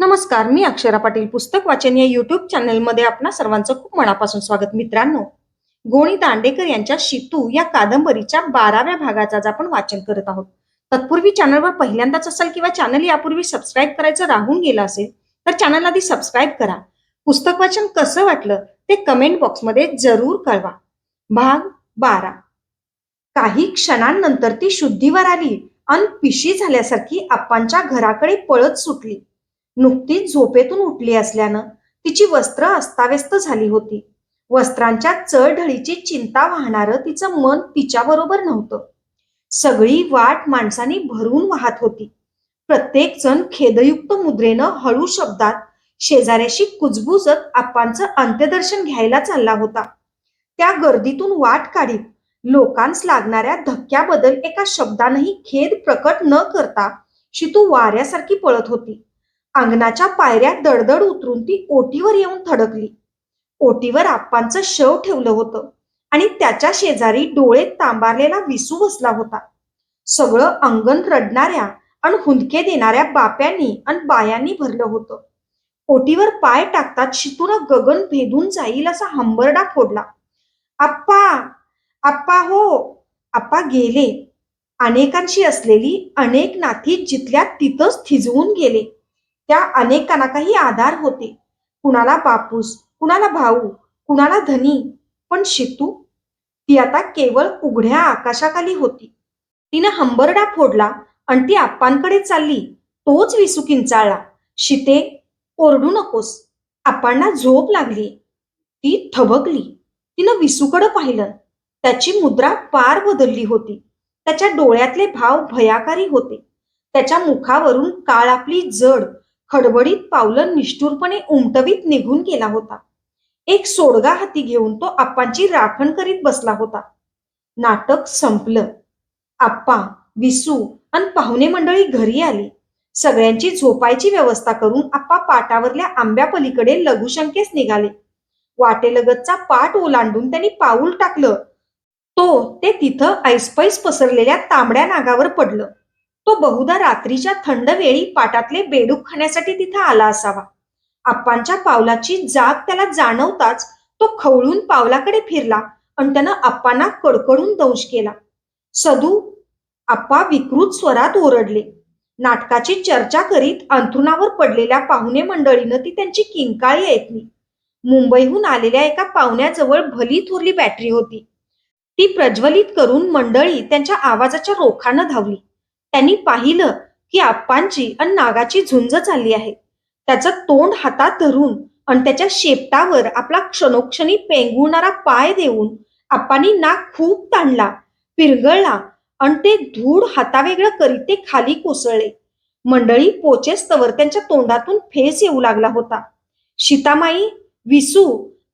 नमस्कार मी अक्षरा पाटील पुस्तक वाचन या युट्यूब चॅनलमध्ये आपणा सर्वांचं खूप मनापासून स्वागत. मित्रांनो गोणी दांडेकर यांच्या शितू या कादंबरीच्या बाराव्या भागाचा आज आपण वाचन करत आहोत. तत्पूर्वी चॅनलवर पहिल्यांदाच असाल किंवा चॅनल यापूर्वी सबस्क्राईब करायचं राहून गेलं असेल तर चॅनल आधी सबस्क्राईब करा. पुस्तक वाचन कसं वाटलं ते कमेंट बॉक्समध्ये जरूर कळवा. भाग बारा. काही क्षणांनंतर ती शुद्धीवर आली अन पिशी झाल्यासारखी आप्पांच्या घराकडे पळत सुटली. नुकतीच झोपेतून उठली असल्यानं तिची वस्त्र अस्ताव्यस्त झाली होती. वस्त्रांच्या चळढळीची चिंता वाहणारं तिचं मन तिच्याबरोबर नव्हतं. सगळी वाट माणसांनी भरून वाहत होती. प्रत्येक जण खेदयुक्त मुद्रेनं हळू शब्दात शेजाऱ्याशी कुजबुजत आप्पांचं अंत्यदर्शन घ्यायला चालला होता. त्या गर्दीतून वाट काढीत लोकांस लागणाऱ्या धक्क्याबद्दल एका शब्दानही खेद प्रकट न करता शितू वाऱ्यासारखी पळत होती. अंगणाच्या पायऱ्या दडदड उतरून ती ओटीवर येऊन थडकली. ओटीवर आप्पांचं शव ठेवलं होतं आणि त्याच्या शेजारी डोळे तांबारलेला विसू बसला होता. सगळं अंगण रडणाऱ्या आणि हुंदके देणाऱ्या बाप्यांनी आणि बायांनी भरलं होतं. ओटीवर पाय टाकतात शितूला गगन भेदून जाईल असा हंबरडा फोडला. आप्पा आप्पा हो आप्पा गेले. अनेकांशी असलेली अनेक नाती जिथल्या तिथंच थिजवून गेले. त्या अनेकांना काही आधार होते. कुणाला बापूस कुणाला भाऊ कुणाला धनी पण शितू? ती आता केवळ उघड्या आकाशाखाली होती. तिनं हंबरडा फोडला आणि ती आप्पांकडे चालली. तोच विसू किंचाळला. शिते ओरडू नकोस. आप्पांना झोप लागली. ती थबकली. तिनं विसूकडं पाहिलं. त्याची मुद्रा पार बदलली होती. त्याच्या डोळ्यातले भाव भयाकारी होते. त्याच्या मुखावरून काळ आपली जड खडबडीत पावलं निष्ठुरपणे उमटवीत निघून गेला होता. एक सोडगा हाती घेऊन तो आप्पांची राखण करीत बसला होता. नाटक संपलं. आप्पा विसू आणि पाहुणे मंडळी घरी आली. सगळ्यांची झोपायची व्यवस्था करून आप्पा पाटावरल्या आंब्या पलीकडे लघुशंकेस निघाले. वाटेलगतचा पाट ओलांडून त्यांनी पाऊल टाकलं. तो ते तिथं ऐसपैस पसरलेल्या तांबड्या नागावर पडलं. तो बहुधा रात्रीच्या थंड वेळी पाटातले बेडूक खाण्यासाठी तिथं आला असावा. आप्पांच्या पावलाची जाग त्याला जाणवताच तो खवळून पावलाकडे फिरला आणि त्यानं आप्पांना कडकडून दंश केला. सदू आप्पा विकृत स्वरात ओरडले. नाटकाची चर्चा करीत अंथरुणावर पडलेल्या पाहुणे मंडळीनं ती त्यांची किंकाळी ऐकली. मुंबईहून आलेल्या एका पाहुण्याजवळ भली थोरली बॅटरी होती. ती प्रज्वलित करून मंडळी त्यांच्या आवाजाच्या रोखानं धावली. त्यांनी पाहिलं की आप्पांची आणि नागाची झुंज चालली आहे. त्याचं तोंड हातात धरून आणि त्याच्या शेपटावर आपला क्षणोक्षणी पेंगुणारा पाय देऊन आप्पांनी नाक खूप ताणला पिरगळला आणि ते धूळ हातावेगळं करीत ते खाली कोसळले. मंडळी पोचेस्तवर त्यांच्या तोंडातून फेस येऊ लागला होता. सीतामाई विसू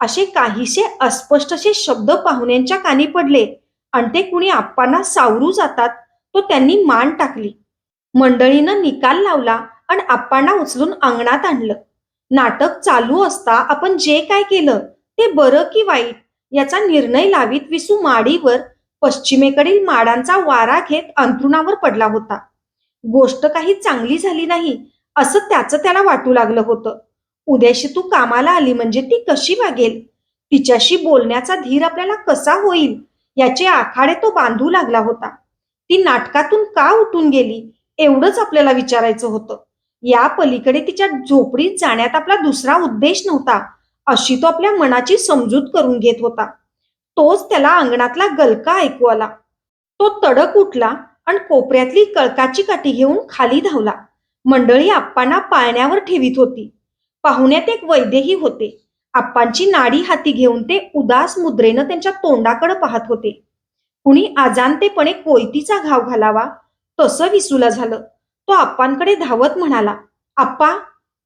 असे काहीसे अस्पष्टसे शब्द पाहुण्यांच्या कानी पडले आणि ते कुणी आप्पांना सावरू जातात तो त्यांनी मान टाकली. मंडळीनं निकाल लावला आणि आप्पांना उचलून अंगणात आणलं. नाटक चालू असता आपण जे काय केलं ते बरं की वाईट याचा निर्णय लावीत विसू माडीवर पश्चिमेकडील माडांचा वारा घेत अंथरुणावर पडला होता. गोष्ट काही चांगली झाली नाही असं त्याचं त्याला वाटू लागलं होतं. उद्याशी तू कामाला आली म्हणजे ती कशी वागेल? तिच्याशी बोलण्याचा धीर आपल्याला कसा होईल? याचे आखाडे तो बांधू लागला होता. ती नाटकातून का उठून गेली? एवढंच आपल्याला विचारायचं होतं. या पलीकडे तिच्या झोपडीत जाण्यात आपला दुसरा उद्देश नव्हता. अशी तो आपल्या मनाची समजूत करून घेत होता. तोच त्याला अंगणातला गलका ऐकू आला. तो तडक उठला आणि कोपऱ्यातली कळकाची काठी घेऊन खाली धावला. मंडळी आप्पांना पाळण्यावर ठेवीत होती. पाहुण्यात एक वैद्यही होते. आप्पांची नाडी हाती घेऊन ते उदास मुद्रेनं त्यांच्या तोंडाकडे पाहत होते. कुणी अजाणतेपणे कोयतीचा घाव घालावा? तसं विसूला झालं. तो आप्पांकडे धावत म्हणाला आप्पा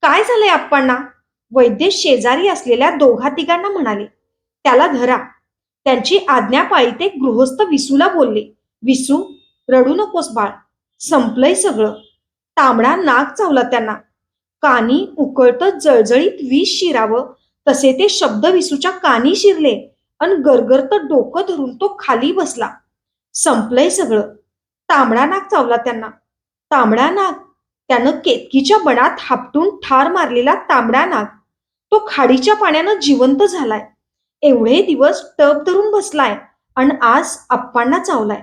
काय झालंय आप्पांना? वैद्य शेजारी असलेल्या दोघा तिघांना म्हणाले त्याला धरा. त्यांची आज्ञा पाळी ते गृहस्थ विसूला बोलले विसू रडू नकोस बाळ संपलंय सगळं. तांबडा नाक चावला त्यांना. कानी उकळतं जळजळीत विष शिरावं तसे ते शब्द विसूच्या कानी शिरले. आणि गरगरत डोकं धरून तो खाली बसला. संपलंय सगळं. तांबडा नाक चावला त्यांना. तांबडा नाक. त्यानं केतकीच्या बनात हापटून ठार मारलेला तांबडा नाग तो खाडीच्या पाण्यानं जिवंत झालाय. एवढे दिवस टप धरून बसलाय आणि आज आप्पांना चावलाय.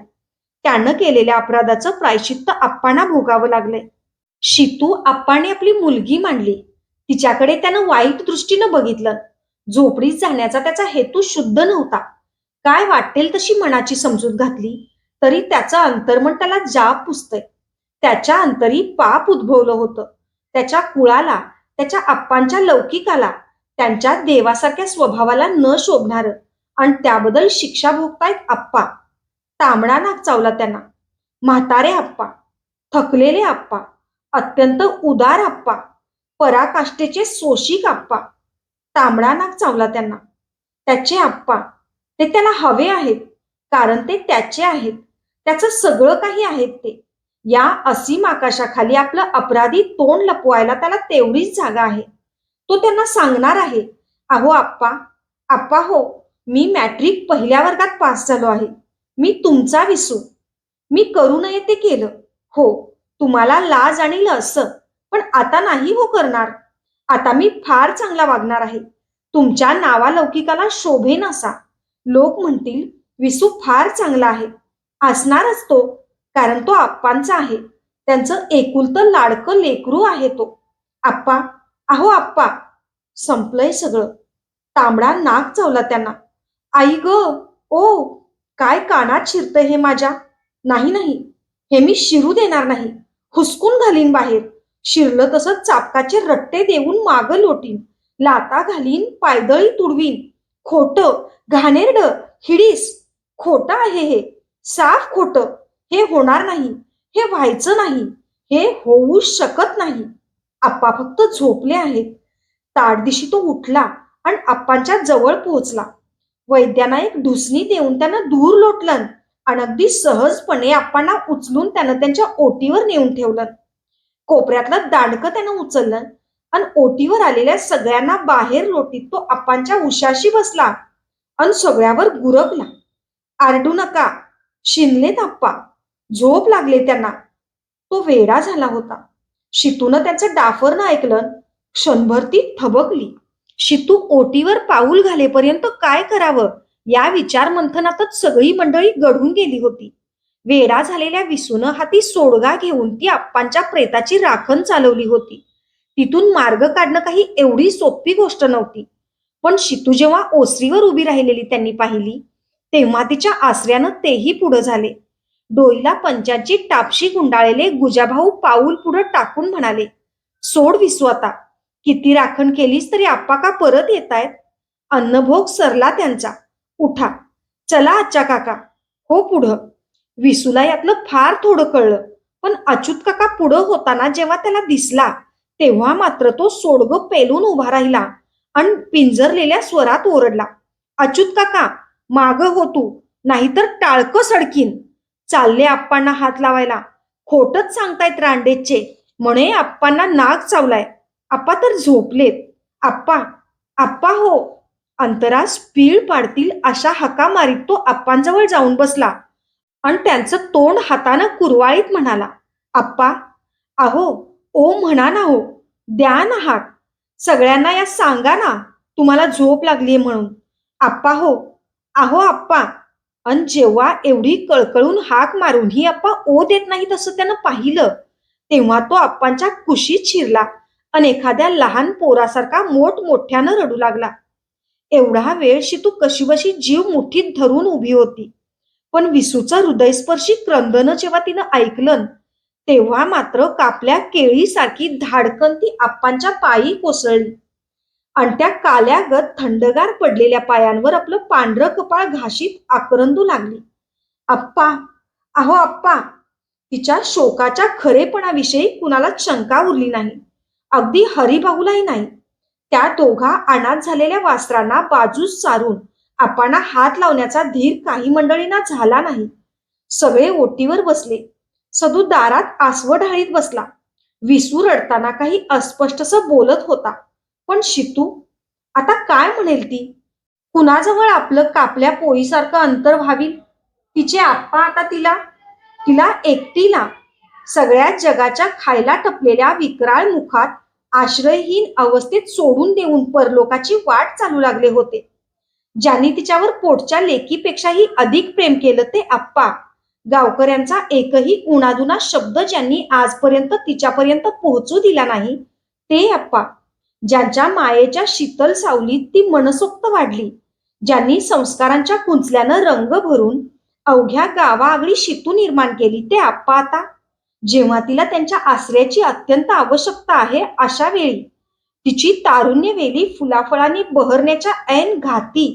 त्यानं केलेल्या अपराधाचं प्रायश्चित्त आप्पांना भोगावं लागलंय. शितू आप्पाने आपली मुलगी मांडली. तिच्याकडे त्यानं वाईट दृष्टीनं बघितलं. झोपडीत जाण्याचा त्याचा हेतू शुद्ध नव्हता. काय वाटेल तशी मनाची समजूत घातली तरी त्याचं अंतर्मन त्याला जाब पुसतंय. त्याच्या अंतरी पाप उद्भवलं होतं. त्याच्या कुळाला त्याच्या आप्पांच्या लौकिकाला त्यांच्या देवासारख्या स्वभावाला न शोभणार आणि त्याबद्दल शिक्षा भोगतायत आप्पा. तांबडा नाक चावला त्यांना. म्हातारे आप्पा थकलेले आप्पा अत्यंत उदार आप्पा पराकाष्ठेचे सोशिक आप्पा. तांबडा नाक चावला त्यांना. त्याचे आप्पा ते त्याला हवे आहेत कारण ते त्याचे आहेत. त्याचं सगळं काही आहेत ते. या असीम आकाशाखाली आपलं अपराधी तोंड लपवायला त्याला तेवढीच जागा आहे. तो त्यांना सांगणार आहे अहो आप्पा आप्पा हो मी मॅट्रिक पहिल्या वर्गात पास झालो आहे. मी तुमचा विसू. मी करू नये ते केलं. हो तुम्हाला लाज आणि लस पण आता नाही हो करणार. आता मी फार चांगला वागणार आहे. तुमच्या नावालौकिकाला शोभेन असा लोक म्हणतील विसू फार चांगला आहे. असणारच तो कारण तो आप्पांचा आहे. त्यांचं एकुलतं लाडकं लेकरू आहे तो. आप्पा अहो आप्पा संपलंय सगळं. तांबडा नाक चावला त्यांना. आई ग ओ काय कानात शिरतंय हे माझ्या? नाही नाही. हे मी शिरू देणार नाही. हुसकून घालीन बाहेर. शिरलं तसं चापकाचे रट्टे देऊन माग लोटीन लाता घालीन पायदळी तुडवीन. खोट घाणेरड हिडीस. खोट आहे हे. साफ खोट. हे होणार नाही. हे व्हायचं नाही. हे होऊ शकत नाही. आप्पा फक्त झोपले आहेत. ताडदिशी तो उठला आणि आप्पांच्या जवळ पोहोचला. वैद्यांना एक ढुसणी देऊन त्यानं दूर लोटलं आणि अगदी सहजपणे आप्पांना उचलून त्यानं त्यांच्या ओटीवर नेऊन ठेवलं. कोपऱ्यातलं दांडकं त्यानं उचललं. आणि ओटीवर आलेल्या सगळ्यांना बाहेर लोटीत तो आप्पांच्या उशाशी बसला आणि सगळ्यावर गुरगला. आरडू नका शिनलेत आप्पा. झोप लागले त्यांना. तो वेडा झाला होता. शितूनं त्याचं डाफरनं ऐकलं क्षणभर ती थबकली. शितू ओटीवर पाऊल घालेपर्यंत काय करावं? या विचार मंथनातच सगळी मंडळी गढून गेली होती. वेडा झालेल्या विसूनं हाती सोडगा घेऊन ती आप्पांच्या प्रेताची राखण चालवली होती. तिथून मार्ग काढणं काही एवढी सोपी गोष्ट नव्हती. पण शितू जेव्हा ओसरीवर उभी राहिलेली त्यांनी पाहिली तेव्हा तिच्या आसऱ्यानं तेही पुढं झाले. डोईला पंचांची टापशी गुंडाळलेले गुजाभाऊ पाऊल पुढं टाकून म्हणाले सोड विसू आता. किती राखण केलीस तरी आप्पा का परत येतायत? अन्नभोग सरला त्यांचा. उठा. चला आजच्या काका. हो पुढं. विसूला यातलं फार थोडं कळलं. पण अच्युत काका पुढं होताना जेव्हा त्याला दिसला तेव्हा मात्र तो सोडग पेलून उभा राहिला आणि पिंजरलेल्या स्वरात ओरडला. अच्युत काका माग हो तू नाहीतर टाळकं सडकीन. चालले आप्पांना हात लावायला. खोटच सांगतायत रांडेचे. म्हणे आप्पांना नाग चावलाय. आप्पा तर झोपलेत. आप्पा आप्पा हो. अंतरास पीळ पाडतील अशा हका मारीत तो आप्पांजवळ जाऊन बसला. आणि त्यांचं तोंड हातानं कुरवाळीत म्हणाला आप्पा अहो ओ म्हणा ना हो द्या ना हात. सगळ्यांना या सांगा ना तुम्हाला झोप लागलीये म्हणून. आप्पा हो आहो आप्पा अन जेव्हा एवढी कळकळून हाक मारून ही आप्पा ओ देत नाही तसं त्यानं पाहिलं तेव्हा तो आप्पांच्या कुशीत शिरला आणि एखाद्या लहान पोरासारखा मोठमोठ्यानं रडू लागला. एवढा वेळ तू कशीबशी जीव मुठीत धरून उभी होती. पण विसूचं हृदयस्पर्शी क्रंदन जेव्हा तिनं ऐकलं तेव्हा मात्र कापल्या केळीसारखी धाडकन ती आप्पांच्या पायी कोसळली. आणि त्या काल्यागत थंडगार पडलेल्या पायांवर आपलं पांढरं कपाळ घाशीत आकरंदू लागली. आप्पा अहो आप्पा तिच्या शोकाच्या खरेपणाविषयी कुणाला शंका उरली नाही. अगदी हरिभाऊलाही नाही. त्या दोघा अनाथ झालेल्या वास्त्रांना बाजूस सारून आपांना हात लावण्याचा धीर काही मंडळींना झाला नाही. सगळे ओटीवर बसले. सदू दारात आसव ढाळीत बसला. विसू रडताना काही अस्पष्टस बोलत होता. पण शितू आता काय म्हणेल ती? कुणाजवळ आपलं कापल्या पोळीसारखं अंतर व्हावी? तिचे आप्पा आता तिला तिला एकटीला सगळ्या जगाच्या खायला टपलेल्या विकराळ मुखात आश्रयहीन अवस्थेत सोडून देऊन परलोकाची वाट चालू लागले होते. ज्यांनी तिच्यावर पोटच्या लेकीपेक्षाही अधिक प्रेम केलं ते आप्पा. गावकऱ्यांचा एकही उणादुना शब्द ज्यांनी आजपर्यंत तिच्यापर्यंत पोहोचू दिला नाही ते आप्पा. ज्यांच्या मायेच्या शीतल सावलीत ती मनसोक्त वाढली ज्यांनी संस्कारांच्या कुंचल्यानं रंग भरून अवघ्या गावाआगळी शितू निर्माण केली ते आप्पा आता. जेव्हा तिला त्यांच्या आश्रयाची अत्यंत आवश्यकता आहे अशा वेळी तिची तारुण्य वेली फुलाफळांनी बहरण्याच्या ऐन घाती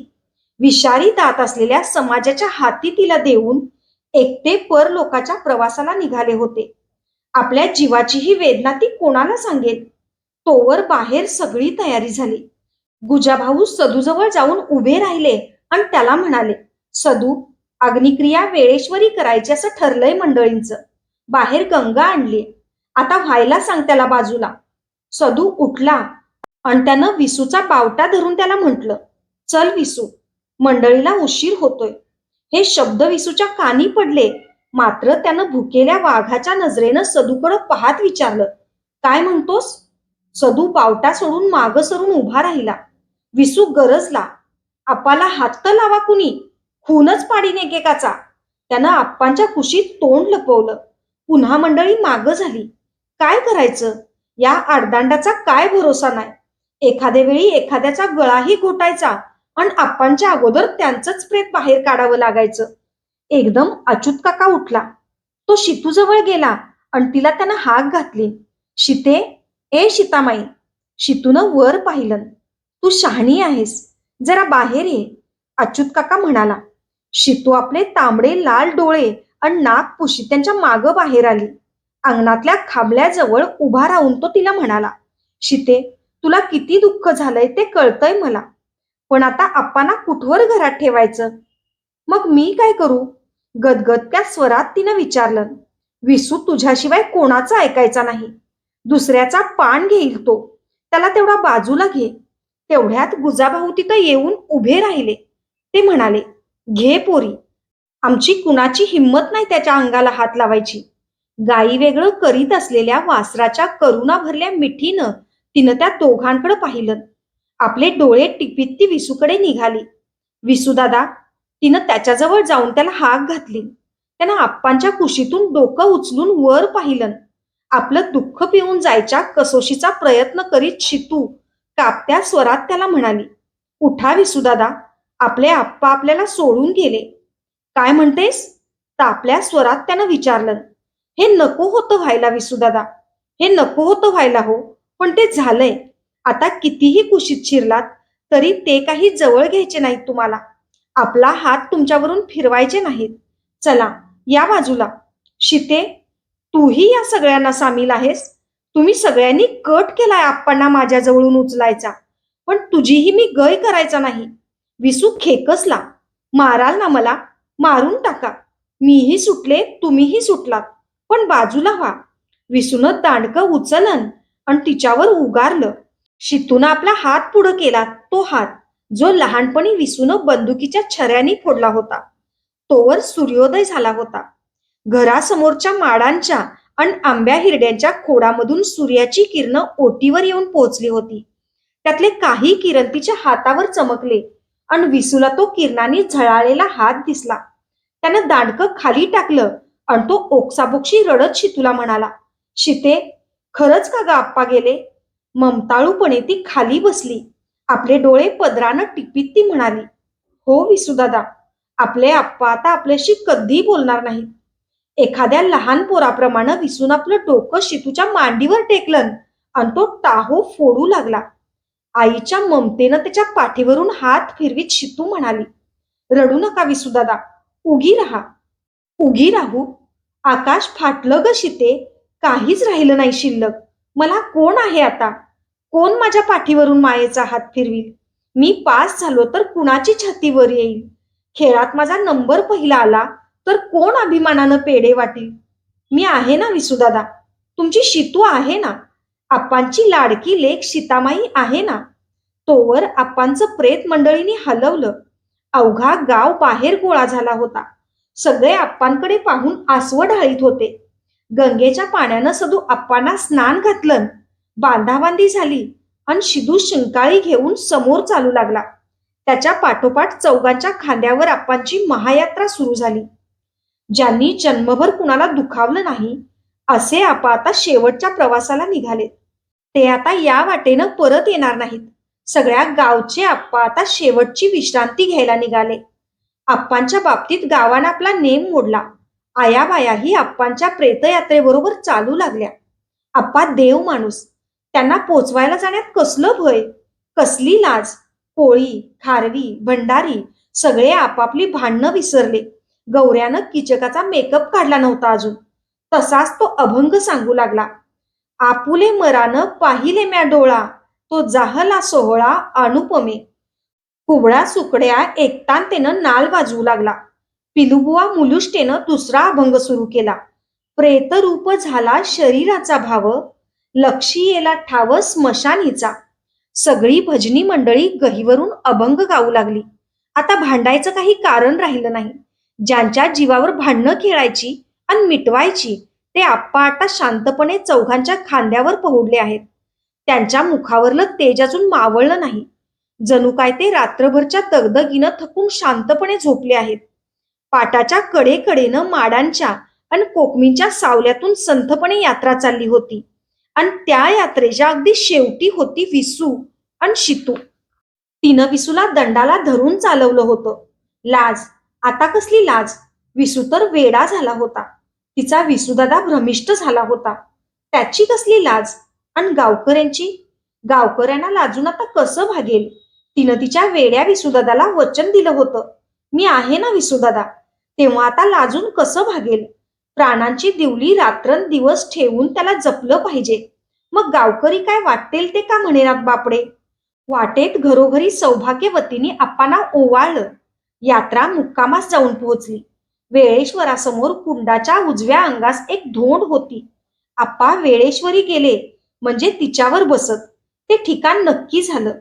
विषारी दात असलेल्या समाजाच्या हाती तिला देऊन एकटे परलोकाच्या प्रवासाला निघाले होते. आपल्या जीवाची ही वेदना ती कोणाला सांगेल? तोवर बाहेर सगळी तयारी झाली. गुजाभाऊ सदूजवळ जाऊन उभे राहिले आणि त्याला म्हणाले सदू अग्निक्रिया वेळेश्वरी करायची असं ठरलंय मंडळींचं. बाहेर गंगा आणली. आता व्हायला सांग त्याला बाजूला. सदू उठला आणि त्यानं विसूचा बावटा धरून त्याला म्हटलं चल विसू मंडळीला उशीर होतोय. हे शब्द विसूच्या कानी पडले. मात्र त्यानं भुकेल्या वाघाच्या नजरेनं सदूकडं पाहत विचारलं काय म्हणतोस? सदू बावटा सोडून माग सरून उभा राहिला. विसू गरजला आप्पाला हात लावा कुणी? खूनच पाडीन एकेकाचा. त्यानं आप्पांच्या कुशीत तोंड लपवलं. पुन्हा मंडळी माग झाली. काय करायचं? या आडदांडाचा काय भरोसा नाही? एखाद्या वेळी एखाद्याचा गळाही घोटायचा. आणि आप्पांच्या अगोदर त्यांचंच प्रेत बाहेर काढावं लागायचं. एकदम अच्युत काका उठला. तो शितूजवळ गेला आणि तिला त्यानं हाक घातली. शिते ए शितामाई शितूनं वर पाहिलं. तू शहाणी आहेस. जरा बाहेर ये. अच्युत काका म्हणाला. शितू आपले तांबडे लाल डोळे आणि नाक पुशी त्यांच्या मागं बाहेर आली. अंगणातल्या खांबल्याजवळ उभा राहून तो तिला म्हणाला शिते तुला किती दुःख झालंय ते कळतंय मला. पण आता आप्पांना कुठवर घरात ठेवायचं? मग मी काय करू? गदगदत्या स्वरात तिनं विचारलं. विसू तुझ्याशिवाय कोणाचं ऐकायचा नाही. दुसऱ्याचा पान घेईल तो. त्याला तेवढा बाजूला घे. तेवढ्यात गुजाभाऊ तिथं येऊन उभे राहिले. ते म्हणाले घे पोरी. आमची कुणाची हिंमत नाही त्याच्या अंगाला हात लावायची. गाई वेगळं करीत असलेल्या वासराच्या करुणा भरल्या मिठीनं तिनं त्या दोघांकडे पाहिलं. आपले डोळे टिपीत ती विसूकडे निघाली. विसूदादा तिनं त्याच्याजवळ जाऊन त्याला हाक घातली. त्यानं आप्पांच्या कुशीतून डोकं उचलून वर पाहिलं. आपलं दुःख पिऊन जायच्या कसोशीचा प्रयत्न करीत शितू कापत्या स्वरात त्याला म्हणाली उठा विसूदादा आपले आप्पा आपल्याला सोडून गेले. काय म्हणतेस? तापल्या स्वरात त्यानं विचारलं हे नको होतं व्हायला विसूदादा. हे नको होतं व्हायला हो पण ते झालंय. आता कितीही कुशीत शिरलात तरी ते काही जवळ घ्यायचे नाहीत तुम्हाला. आपला हात तुमच्यावरून फिरवायचे नाहीत. चला या बाजूला. शिते तूही या सगळ्यांना सामील आहेस? तुम्ही सगळ्यांनी कट केलाय आप्पांना माझ्याजवळून उचलायचा. पण तुझीही मी गय करायचा नाही. विसू खेकसला. माराल ना मला मारून टाका. मीही सुटले तुम्हीही सुटलात. पण बाजूला व्हा. विसून दांडकं उचलन आणि तिच्यावर उगारलं. शितून आपला हात पुढं केला. तो हात जो लहानपणी विसून बंदुकीच्या छऱ्याने फोडला होता तोवर सूर्योदय झाला होता. घरासमोरच्या माडांच्या आणि आंब्या हिरड्यांच्या खोडामधून सूर्याची किरणं ओटीवर येऊन पोहोचली होती. त्यातले काही किरण तिच्या हातावर चमकले आणि विसूला तो किरणाने झळाळलेला हात दिसला. त्यानं दांडकं खाली टाकलं आणि तो ओक्साबोक्षी रडत शितूला म्हणाला शिते खरंच का ग आप्पा गेले? ममताळूपणे ती खाली बसली. आपले डोळे पदरानं टिपीत ती म्हणाली हो विसुदादा आपले आप्पा आता आपल्याशी कधी बोलणार नाहीत. एखाद्या लहान पोराप्रमाणे विसून आपलं डोकं शितूच्या मांडीवर टेकलं आणि तो टाहो फोडू लागला. आईच्या ममतेनं त्याच्या पाठीवरून हात फिरवीत शितू म्हणाली रडू नका विसुदादा उगी राहा उगी राहू. आकाश फाटलं ग शिते काहीच राहिलं नाही शिल्लक. मला कोण आहे आता? कोण माझ्या पाठीवरून मायेचा हात फिरवील? मी पास झालो तर कुणाची छातीवर येईल? खेळात माझा नंबर पहिला आला तर कोण अभिमानानं पेढे वाटेल? मी आहे ना विसुदादा तुमची शितू आहे ना? आप्पांची लाडकी लेख सीतामाई आहे ना? तोवर आप्पांचं प्रेत मंडळीने हलवलं. अवघा गाव बाहेर गोळा झाला होता. सगळे आप्पांकडे पाहून आसवड ढाळीत होते. गंगेच्या पाण्यानं सदू आप्पांना स्नान घातलं. बांधाबांधी झाली आणि शिदू शिंकाळी घेऊन समोर चालू लागला. त्याच्या पाठोपाठ चौघांच्या खांद्यावर आप्पांची महायात्रा सुरू झाली. ज्यांनी जन्मभर कुणाला दुखावलं नाही असे आपा आता शेवटच्या प्रवासाला निघाले. ते आता या वाटेनं परत येणार नाहीत. सगळ्या गावचे आप्पा आता शेवटची विश्रांती घ्यायला निघाले. आप्पांच्या बाबतीत गावानं आपला नेम मोडला. आयाबायाही आप्पांच्या प्रेतयात्रेबरोबर चालू लागल्या. आप्पा देव माणूस. त्यांना पोचवायला जाण्यात कसलं भय? कसली लाज? कोळी खारवी भंडारी सगळे आपापली भांडणं विसरले. गौऱ्यानं किचकाचा मेकअप काढला नव्हता अजून. तसाच तो अभंग सांगू लागला. आपुले मरानं पाहिले म्या डोळा. तो जाहला सोहळा अनुपमे. कुबळा सुकड्या एकतांतेनं नाल वाजवू लागला. पिलुबुवा मुलुष्टेनं दुसरा अभंग सुरू केला. प्रेतरूप झाला शरीराचा भाव लक्षी येला ठाव स्मशानीचा. सगळी भजनी मंडळी गहीवरून अभंग गाऊ लागली. आता भांडायचं काही कारण राहिलं नाही. ज्यांच्या जीवावर भांडणं खेळायची आणि मिटवायची ते आप्पा आता शांतपणे चौघांच्या खांद्यावर पहुडले आहेत. त्यांच्या मुखावरलं तेज अजून मावळलं नाही. जणू काय ते रात्रभरच्या दगदगीनं थकून शांतपणे झोपले आहेत. पाटाच्या कडेकडेनं माडांच्या आणि कोकमींच्या सावल्यातून संथपणे यात्रा चालली होती. आणि त्या यात्रेच्या अगदी शेवटी होती विसू आणि शितू. तिनं विसूला दंडाला धरून चालवलं होतं. लाज. आता कसली लाज? विसू तर वेडा झाला होता. तिचा विसूदादा भ्रमिष्ट झाला होता. त्याची कसली लाज? आणि गावकऱ्यांची? गावकऱ्यांना लाजून आता कसं भागेल? तिनं तिच्या वेड्या विसूदादाला वचन दिलं होतं. मी आहे ना विसूदादा. तेव्हा आता लाजून कसं भागेल? प्राणांची दिवली रात्रंदिवस ठेवून त्याला जपलं पाहिजे. मग गावकरी काय वाटेल ते का म्हणेनात बापडे? वाटेत घरोघरी सौभाग्यवतीने आप्पांना ओवाळलं. यात्रा मुक्कामास जाऊन पोहोचली. वेळेश्वरासमोर कुंडाच्या उजव्या अंगास एक धोंड होती. आप्पा वेळेश्वरी गेले म्हणजे तिच्यावर बसत. ते ठिकाण नक्की झालं.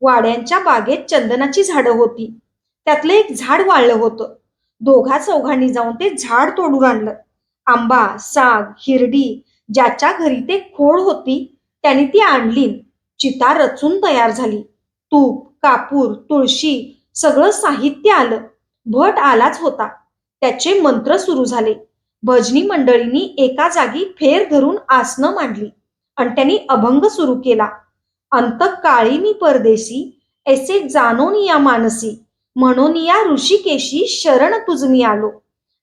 वाड्यांच्या बागेत चंदनाची झाडं होती. त्यातलं एक झाड वाळलं होतं. दोघा चौघांनी जाऊन ते झाड तोडून आणलं. आंबा साग हिरडी ज्याच्या घरी ते खोड होती त्याने ती आणली. चिता रचून तयार झाली. तूप कापूर तुळशी सगळं साहित्य आलं. भट आलाच होता. त्याचे मंत्र सुरू झाले. भजनी मंडळींनी एका जागी फेर धरून आसनं मांडली आणि त्यांनी अभंग सुरू केला. अंत काळी मी परदेशी ऐसे जाणून या मानसी म्हणून या ऋषिकेशी शरण तुझ मी आलो.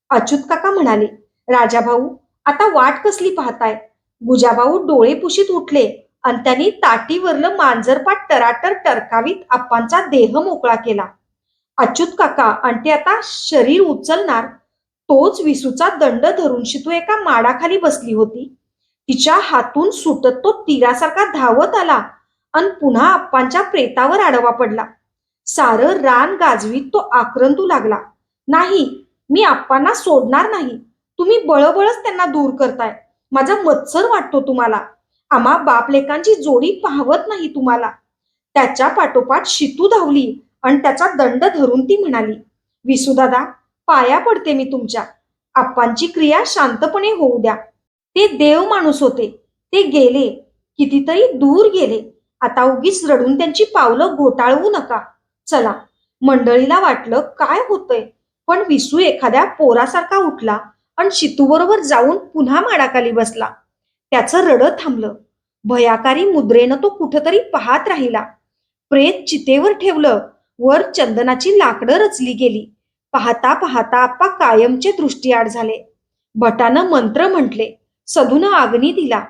अच्युत काका म्हणाले राजाभाऊ आता वाट कसली पाहताय? गुजाभाऊ डोळे पुशीत उठले आणि त्यांनी ताटीवरलं मांजरपाट टराटर टरकावीत आप्पांचा देह मोकळा केला. अच्युत काका आणि ते आता शरीर उचलणार? तोच विसूचा दंड धरून शितू एका माडाखाली बसली होती. तिच्या हातून सुटत तो तीरासारखा धावत आला आणि पुन्हा आप्पांच्या प्रेतावर आडवा पडला. सारं रान गाजवीत तो आक्रंतू लागला. नाही मी आप्पांना सोडणार नाही. तुम्ही बळबळच त्यांना दूर करताय. माझा मत्सर वाटतो तुम्हाला. आम्हा बापलेकांची जोडी पाहवत नाही तुम्हाला. त्याच्या पाठोपाठ शितू धावली आणि त्याचा दंड धरून ती म्हणाली विसुदादा पाया पडते मी तुमच्या. आप्पांची क्रिया शांतपणे होऊ द्या. ते देव माणूस होते. ते गेले. कितीतरी दूर गेले. आता उगीच रडून त्यांची पावलं घोटाळवू नका. चला मंडळीला वाटलं काय होतंय? पण विसू एखाद्या पोरासारखा उठला आणि शितूबरोबर जाऊन पुन्हा माडाखाली बसला. त्याचं रडं थांबलं. भयाकारी मुद्रेनं तो कुठंतरी पाहत राहिला. प्रेत चितेवर ठेवलं. वर चंदनाची लाकडं रचली गेली. पाहता पाहता आप्पा कायमचे दृष्टीआड झाले. भटानं मंत्र म्हटले. सधूनं आग्नी दिला.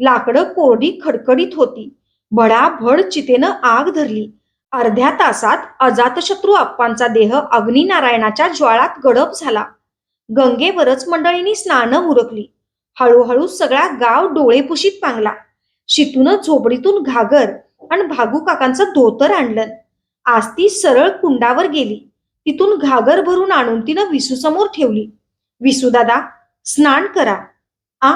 लाकडं कोरडी खडखडीत होती. भडाभड चितेनं आग धरली. अर्ध्या तासात अजातशत्रू आप्पांचा देह अग्निनारायणाच्या ज्वाळात गडप झाला. गंगेवरच मंडळींनी स्नान उरकली. हळूहळू सगळा गाव डोळेपुशीत पांगला. शितून झोपडीतून घागर आणि भागू काकांचं धोतर आणलं. आज ती सरळ कुंडावर गेली. तिथून घागर भरून आणून तिनं विसूसमोर ठेवली. विसूदादा स्नान करा. आ?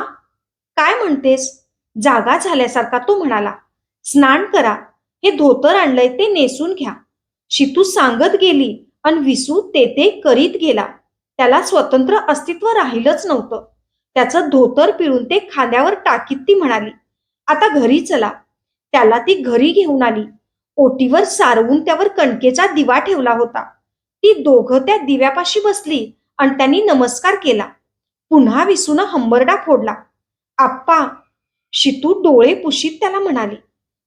काय म्हणतेस? जागा झाल्यासारखा तो म्हणाला. स्नान करा. हे धोतर आणलंय ते नेसून घ्या. शितू सांगत गेली आणि विसू ते ते करीत गेला. त्याला स्वतंत्र अस्तित्व राहिलंच नव्हतं. त्याचं धोतर पिळून ते खांद्यावर टाकीत ती म्हणाली आता घरी चला. त्याला ती घरी घेऊन आली. ओटीवर सारवून त्यावर कणकेचा दिवा ठेवला होता. ती दोघं त्या दिव्यापाशी बसली आणि त्यांनी नमस्कार केला. पुन्हा विसून हंबरडा फोडला. आप्पा शितू डोळे पुशीत त्याला म्हणाली